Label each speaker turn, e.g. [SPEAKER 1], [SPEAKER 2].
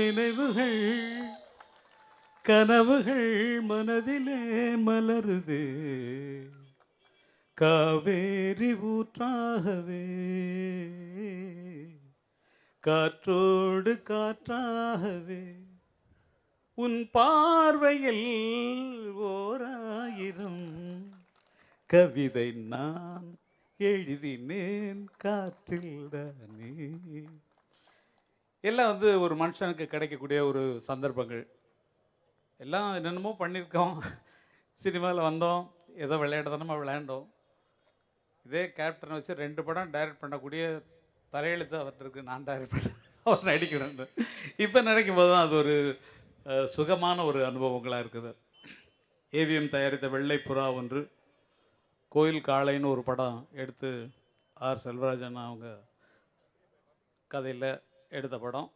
[SPEAKER 1] நினைவுகள் கனவுகள் மனதிலே மலருது. காவேரி ஊற்றாகவே காற்றோடு காற்றாகவே உன் பார்வையில் ஓராயிரம் கவிதை நான் எழுதினேன் காற்றில் தானே. எல்லாம் வந்து ஒரு மனுஷனுக்கு கிடைக்கக்கூடிய ஒரு சந்தர்ப்பங்கள். எல்லாம் என்னென்னமோ பண்ணியிருக்கோம். சினிமாவில் வந்தோம். ஏதோ விளையாடுதனமாக விளையாண்டோம். இதே கேப்டன் வச்சு ரெண்டு படம் டைரக்ட் பண்ணக்கூடிய தலையெழுத்து அவர்கிட்ட இருக்குது நான் டைரக்ட் பண்ண அவர் நடிக்கிறேன் இப்போ நினைக்கும் போது தான் அது ஒரு சுகமான ஒரு அனுபவங்களாக இருக்குது. ஏவிஎம் தயாரித்த வெள்ளை புறா ஒன்று கோயில் காளைன்னு ஒரு படம் எடுத்து ஆர் செல்வராஜன் அவங்க கதையில் எடுத்த படம்.